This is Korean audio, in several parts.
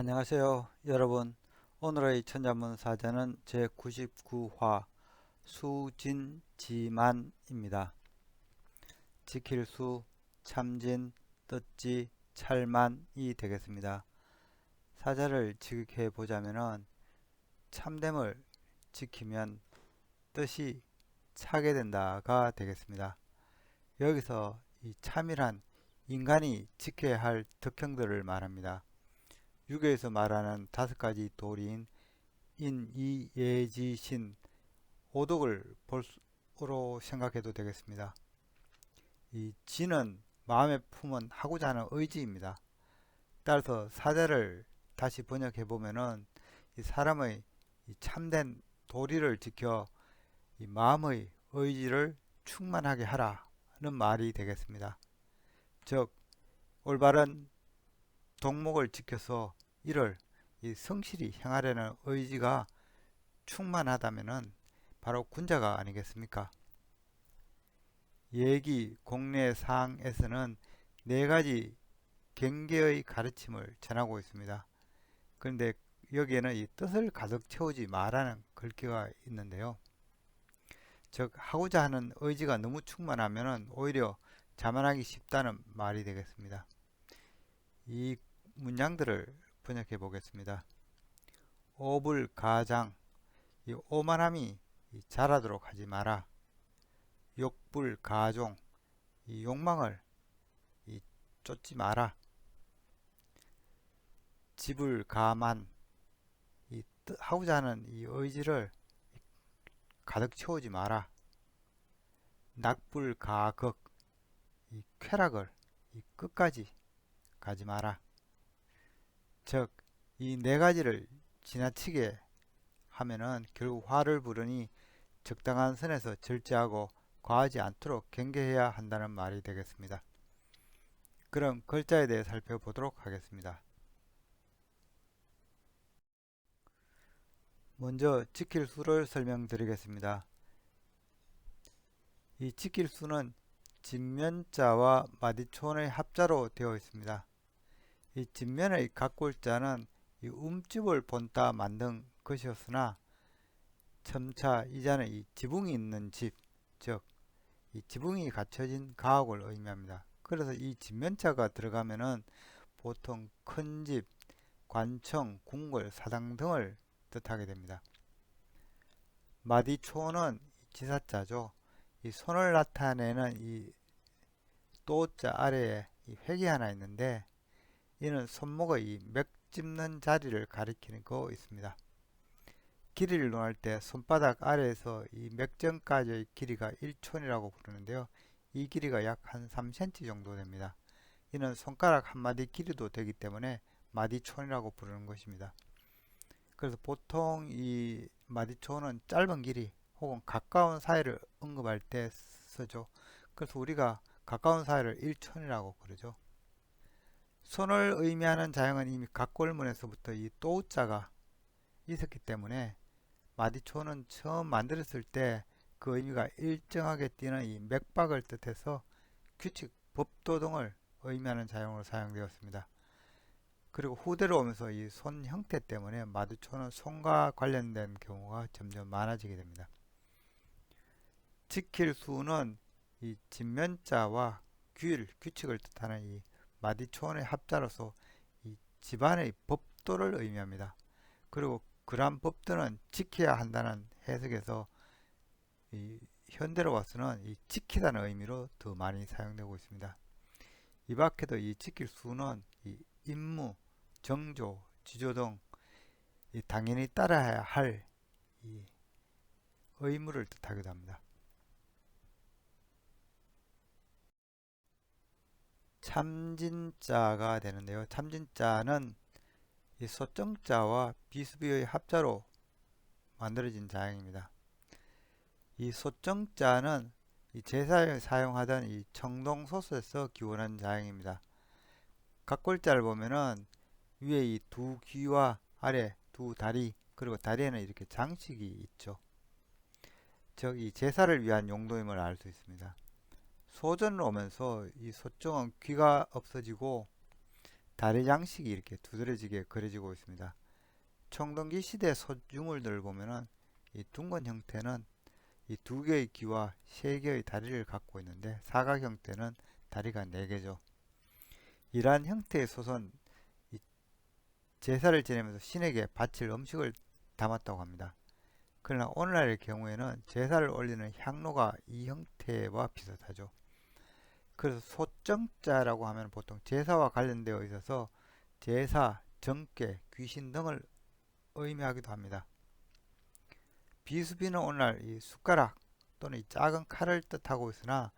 안녕하세요 여러분. 오늘의 천자문 사전은 제99화 수진지만입니다. 지킬 수 참진 뜻지 찰만이 되겠습니다. 사자를 지극해 보자면은 참됨을 지키면 뜻이 차게 된다가 되겠습니다. 여기서 이 참이란 인간이 지켜야 할 덕형들을 말합니다 유교에서 말하는 다섯 가지 도리인 인, 이, 예, 지, 신, 오덕을 볼수로 생각해도 되겠습니다. 이 지는 마음에 품은 하고자 하는 의지입니다. 따라서 사자를 다시 번역해 보면은 이 사람의 이 참된 도리를 지켜 이 마음의 의지를 충만하게 하라는 말이 되겠습니다. 즉 올바른 동목을 지켜서 이를 이 성실히 행하려는 의지가 충만하다면은 바로 군자가 아니겠습니까? 얘기 공례상에서는 네 가지 경계의 가르침을 전하고 있습니다. 그런데 여기에는 이 뜻을 가득 채우지 말라는 글귀가 있는데요. 즉 하고자 하는 의지가 너무 충만하면은 오히려 자만하기 쉽다는 말이 되겠습니다. 이 문장들을 번역해 보겠습니다. 오불 가장 이 오만함이 자라도록 하지 마라. 욕불 가종 이 욕망을 이 쫓지 마라. 집을 가만 이 하고자 하는 이 의지를 가득 채우지 마라. 낙불 가극 이 쾌락을 이 끝까지 가지 마라. 즉, 이 네 가지를 지나치게 하면은 결국 화를 부르니 적당한 선에서 절제하고 과하지 않도록 경계해야 한다는 말이 되겠습니다. 그럼 글자에 대해 살펴보도록 하겠습니다. 먼저 지킬 수를 설명드리겠습니다. 이 지킬 수는 진면자와 마디촌의 합자로 되어 있습니다. 이 진면의 각골자는 이 움집을 본따 만든 것이었으나 첨차 이자는 이 지붕이 있는 집, 즉 이 지붕이 갖춰진 가옥을 의미합니다. 그래서 이 진면자가 들어가면은 보통 큰 집, 관청, 궁궐, 사당 등을 뜻하게 됩니다. 마디초는 지사자죠. 이 손을 나타내는 이 또자 아래에 이 획이 하나 있는데 이는 손목의 이맥 짚는 자리를 가리키는 거 있습니다. 길이를 논할 때 손바닥 아래에서 이 맥점까지의 길이가 1촌이라고 부르는데요. 이 길이가 약 한 3cm 정도 됩니다. 이는 손가락 한 마디 길이도 되기 때문에 마디촌이라고 부르는 것입니다. 그래서 보통 이 마디촌은 짧은 길이 혹은 가까운 사이를 언급할 때 쓰죠. 그래서 우리가 가까운 사이를 1촌이라고 그러죠. 손을 의미하는 자형은 이미 각골문에서부터 이 또자가 있었기 때문에 마디초는 처음 만들었을 때 그 의미가 일정하게 띄는 이 맥박을 뜻해서 규칙, 법도 등을 의미하는 자형으로 사용되었습니다. 그리고 후대로 오면서 이 손 형태 때문에 마디초는 손과 관련된 경우가 점점 많아지게 됩니다. 지킬 수는 이 진면자와 규율, 규칙을 뜻하는 이 마디초원의 합자로서 이 집안의 법도를 의미합니다. 그리고 그러한 법도는 지켜야 한다는 해석에서 이 현대로 와서는 이 지키다는 의미로 더 많이 사용되고 있습니다. 이 밖에도 이 지킬 수는 이 임무, 정조, 지조 등 당연히 따라야 할 의무를 뜻하기도 합니다. 참진자가 되는데요. 참진자는 이 소정자와 비수비의 합자로 만들어진 자형입니다. 이 소정자는 이 제사에 사용하던 이 청동소스에서 기원한 자형입니다. 각골자를 보면은 위에 이 두 귀와 아래 두 다리 그리고 다리에는 이렇게 장식이 있죠. 즉 이 제사를 위한 용도임을 알 수 있습니다. 소전을 오면서 이 소정은 귀가 없어지고 다리 양식이 이렇게 두드러지게 그려지고 있습니다. 청동기 시대 솥유물들을 보면은 이 둥근 형태는 이 두 개의 귀와 세 개의 다리를 갖고 있는데 사각 형태는 다리가 네 개죠. 이러한 형태의 이 제사를 지내면서 신에게 바칠 음식을 담았다고 합니다. 그러나 오늘날의 경우에는 제사를 올리는 향로가 이 형태와 비슷하죠. 그래서 소정자라고 하면 보통 제사와 관련되어 있어서 제사, 정계, 귀신 등을 의미하기도 합니다. 비수비는 오늘날 이 숟가락 또는 이 작은 칼을 뜻하고 있으나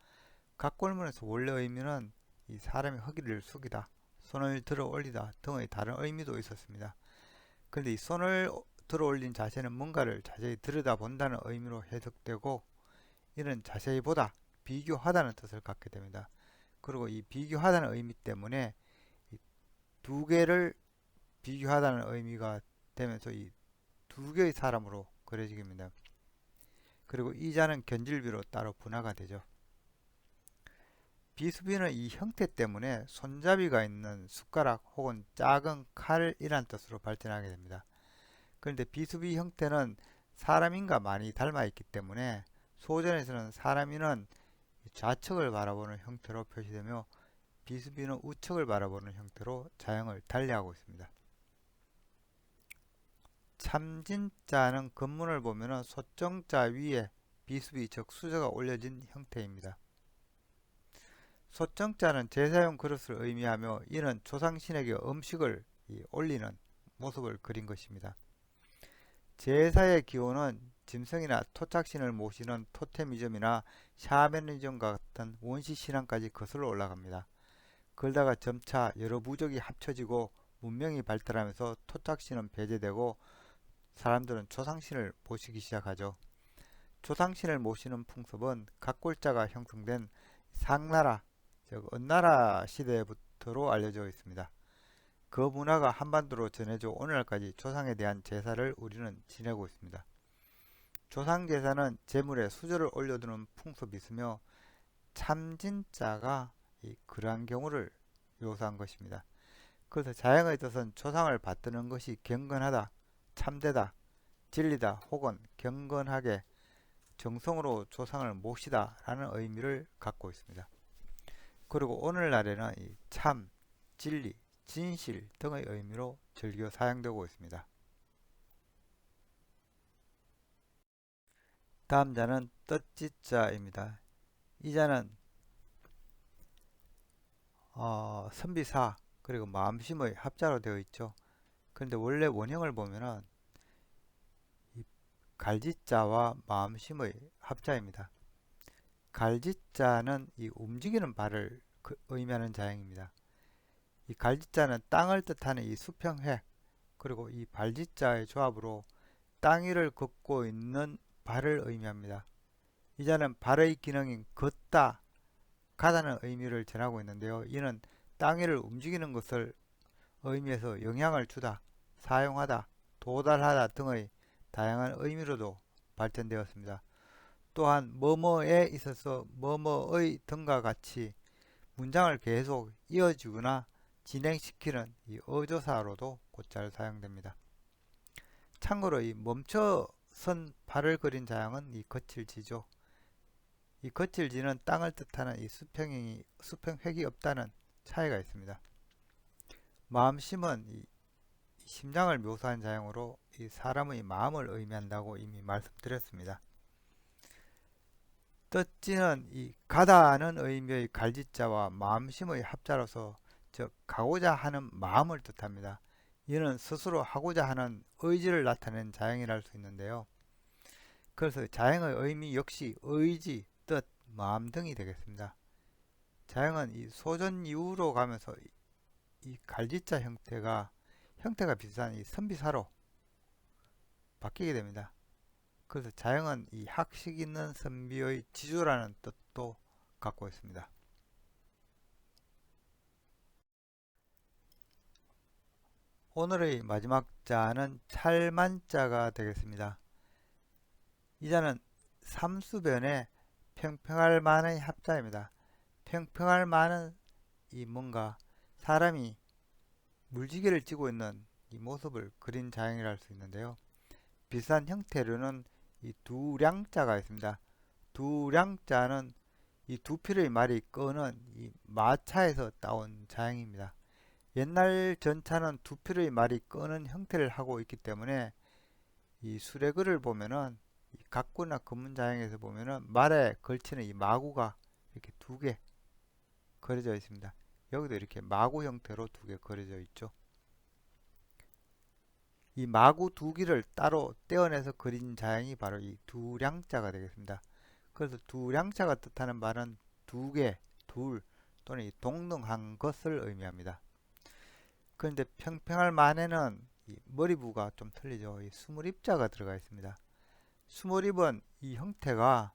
각골문에서 원래 의미는 이 사람이 허기를 숙이다, 손을 들어 올리다 등의 다른 의미도 있었습니다. 그런데 이 손을 들어 올린 자세는 뭔가를 자세히 들여다본다는 의미로 해석되고 이는 자세히 보다, 비교하다는 뜻을 갖게 됩니다. 그리고 이 비교하다는 의미 때문에 두 개를 비교하다는 의미가 되면서 이 두 개의 사람으로 그려지게 됩니다. 그리고 이자는 견질비로 따로 분화가 되죠. 비수비는 이 형태 때문에 손잡이가 있는 숟가락 혹은 작은 칼이란 뜻으로 발전하게 됩니다. 그런데 비수비 형태는 사람인과 많이 닮아 있기 때문에 소전에서는 사람인은 좌측을 바라보는 형태로 표시되며 비수비는 우측을 바라보는 형태로 자형을 달리하고 있습니다. 참진자는 건문을 보면 소정자 위에 비수비 즉 수저가 올려진 형태입니다. 소정자는 제사용 그릇을 의미하며 이는 조상신에게 음식을 올리는 모습을 그린 것입니다. 제사의 기호는 짐승이나 토착신을 모시는 토테미즘이나 샤머니즘과 같은 원시 신앙까지 거슬러 올라갑니다. 그러다가 점차 여러 부족이 합쳐지고 문명이 발달하면서 토착신은 배제되고 사람들은 조상신을 모시기 시작하죠. 조상신을 모시는 풍습은 각골자가 형성된 상나라, 즉 은나라 시대부터로 알려져 있습니다. 그 문화가 한반도로 전해져 오늘날까지 조상에 대한 제사를 우리는 지내고 있습니다. 조상 제사는 제물에 수저를 올려두는 풍습이 있으며 참진자가 그러한 경우를 묘사한 것입니다. 그래서 자연의 뜻은 조상을 받드는 것이 경건하다, 참되다, 진리다 혹은 경건하게 정성으로 조상을 모시다 라는 의미를 갖고 있습니다. 그리고 오늘날에는 참, 진리, 진실 등의 의미로 즐겨 사용되고 있습니다. 다음 자는 뜻지자입니다. 이 자는 어, 선비사 그리고 마음심의 합자로 되어 있죠. 그런데 원래 원형을 보면은 갈지자와 마음심의 합자입니다. 갈지자는 이 움직이는 발을 그 의미하는 자형입니다. 이 갈지자는 땅을 뜻하는 이 수평획 그리고 이 발지자의 조합으로 땅 위를 걷고 있는 발을 의미합니다. 이 자는 발의 기능인 걷다, 가다는 의미를 전하고 있는데요. 이는 땅 위를 움직이는 것을 의미해서 영향을 주다, 사용하다, 도달하다 등의 다양한 의미로도 발전되었습니다. 또한 뭐뭐에 있어서 뭐뭐의 등과 같이 문장을 계속 이어주거나 진행시키는 이 어조사로도 곧잘 사용됩니다. 참고로 이 멈춰 선 발을 그린 자형은 이 거칠지죠. 이 거칠지는 땅을 뜻하는 이 수평이 수평획이 없다는 차이가 있습니다. 마음심은 이 심장을 묘사한 자형으로 이 사람의 마음을 의미한다고 이미 말씀드렸습니다. 뜻지는 이 가다는 의미의 갈지자와 마음심의 합자로서 즉 가고자 하는 마음을 뜻합니다. 이는 스스로 하고자 하는 의지를 나타낸 자형이라 수 있는데요. 그래서 자형의 의미 역시 의지, 뜻, 마음 등이 되겠습니다. 자형은 이 소전 이후로 가면서 이 갈지자 형태가 형태가 비슷한 이 선비사로 바뀌게 됩니다. 그래서 자형은 이 학식 있는 선비의 지조라는 뜻도 갖고 있습니다. 오늘의 마지막 자는 찰만자가 되겠습니다. 이 자는 삼수변에 평평할 만의 합자입니다. 평평할 만은 이 뭔가 사람이 물지개를 찌고 있는 이 모습을 그린 자형이라 할 수 있는데요. 비슷한 형태로는 이 두량자가 있습니다. 두량자는 이두 필의 말이 끄는 이 마차에서 따온 자형입니다. 옛날 전차는 두 필의 말이 끄는 형태를 하고 있기 때문에 이 수레글을 보면은 이 각구나 금문자형에서 보면은 말에 걸치는 이 마구가 이렇게 두 개 그려져 있습니다. 여기도 이렇게 마구 형태로 두 개 그려져 있죠. 이 마구 두 개를 따로 떼어내서 그린 자형이 바로 이 두량자가 되겠습니다. 그래서 두량자가 뜻하는 말은 두 개, 둘 또는 이 동등한 것을 의미합니다. 그런데 평평할 만에는 이 머리부가 좀 틀리죠. 이 수물입자가 들어가 있습니다. 수물입은 이 형태가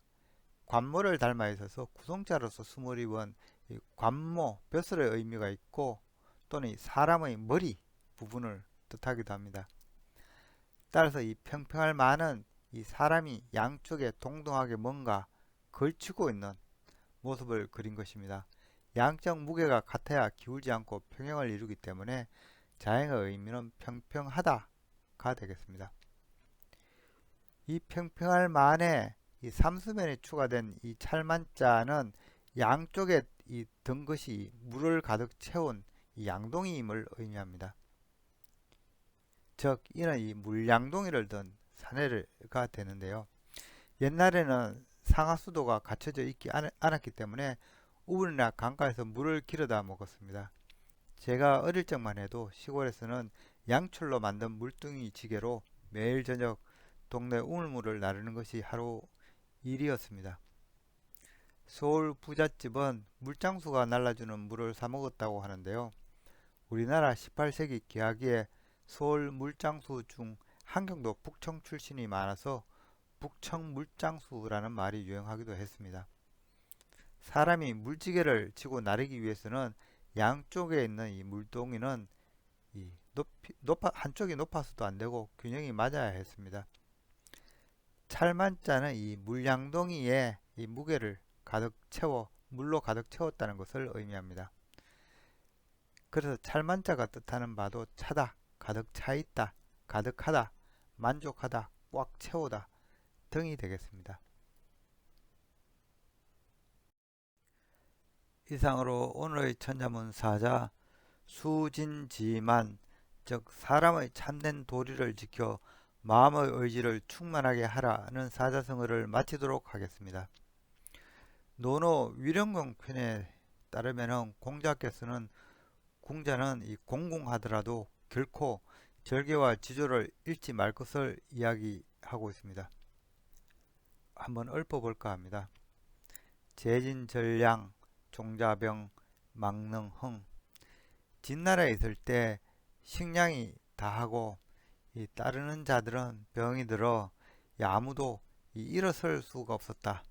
관모를 닮아 있어서 구성자로서 수물입은 이 관모, 벼슬의 의미가 있고 또는 이 사람의 머리 부분을 뜻하기도 합니다. 따라서 이 평평할 만은 이 사람이 양쪽에 동등하게 뭔가 걸치고 있는 모습을 그린 것입니다. 양적 무게가 같아야 기울지 않고 평형을 이루기 때문에 자행의 의미는 평평하다가 되겠습니다. 이 평평할 만에 이 삼수면에 추가된 이 찰만자는 양쪽에 이든 것이 물을 가득 채운 이 양동이임을 의미합니다. 즉 이는 이 물양동이를 든 사내가 되는데요. 옛날에는 상하수도가 갖춰져 있지 않았기 때문에 우물이나 강가에서 물을 길어다 먹었습니다. 제가 어릴 적만 해도 시골에서는 양철로 만든 물뚱이 지게로 매일 저녁 동네 우물물을 나르는 것이 하루 일이었습니다. 서울 부잣집은 물장수가 날라주는 물을 사 먹었다고 하는데요. 우리나라 18세기 개화기에 서울 물장수 중 한경도 북청 출신이 많아서 북청 물장수라는 말이 유행하기도 했습니다. 사람이 물지개를 치고 나르기 위해서는 양쪽에 있는 이 물동이는 이 높이, 높아, 한쪽이 높아서도 안 되고 균형이 맞아야 했습니다. 찰만자는 이 물양동이에 이 무게를 가득 채워 물로 가득 채웠다는 것을 의미합니다. 그래서 찰만자가 뜻하는 바도 차다, 가득 차 있다, 가득하다, 만족하다, 꽉 채우다 등이 되겠습니다. 이상으로 오늘의 천자문 사자 수진지만 즉 사람의 참된 도리를 지켜 마음의 의지를 충만하게 하라는 사자성어를 마치도록 하겠습니다. 노노 위령공 편에 따르면 공자께서는 궁자는 이 공공하더라도 결코 절개와 지조를 잃지 말 것을 이야기하고 있습니다. 한번 읊어볼까 합니다. 재진전량 종자병 망능 흥 진나라에 있을 때 식량이 다하고 이 따르는 자들은 병이 들어 아무도 이 일어설 수가 없었다.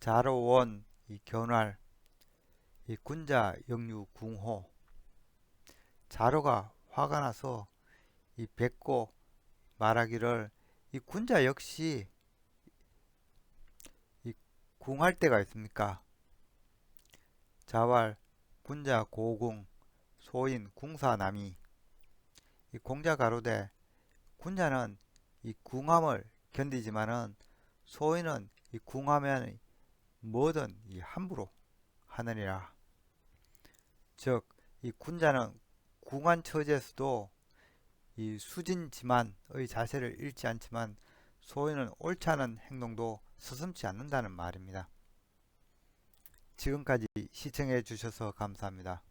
자로원 이 견활 이 군자 영유 궁호 자로가 화가 나서 이 뱉고 말하기를 이 군자 역시 궁할 때가 있습니까? 자왈, 군자 고궁, 소인 궁사남이 이 공자 가로되 군자는 이 궁함을 견디지만은 소인은 이 궁하면 뭐든 이 함부로 하느니라. 즉, 이 군자는 궁한 처지에서도 이 수진지만의 자세를 잃지 않지만 소인은 옳지 않은 행동도 서슴지 않는다는 말입니다. 지금까지 시청해 주셔서 감사합니다.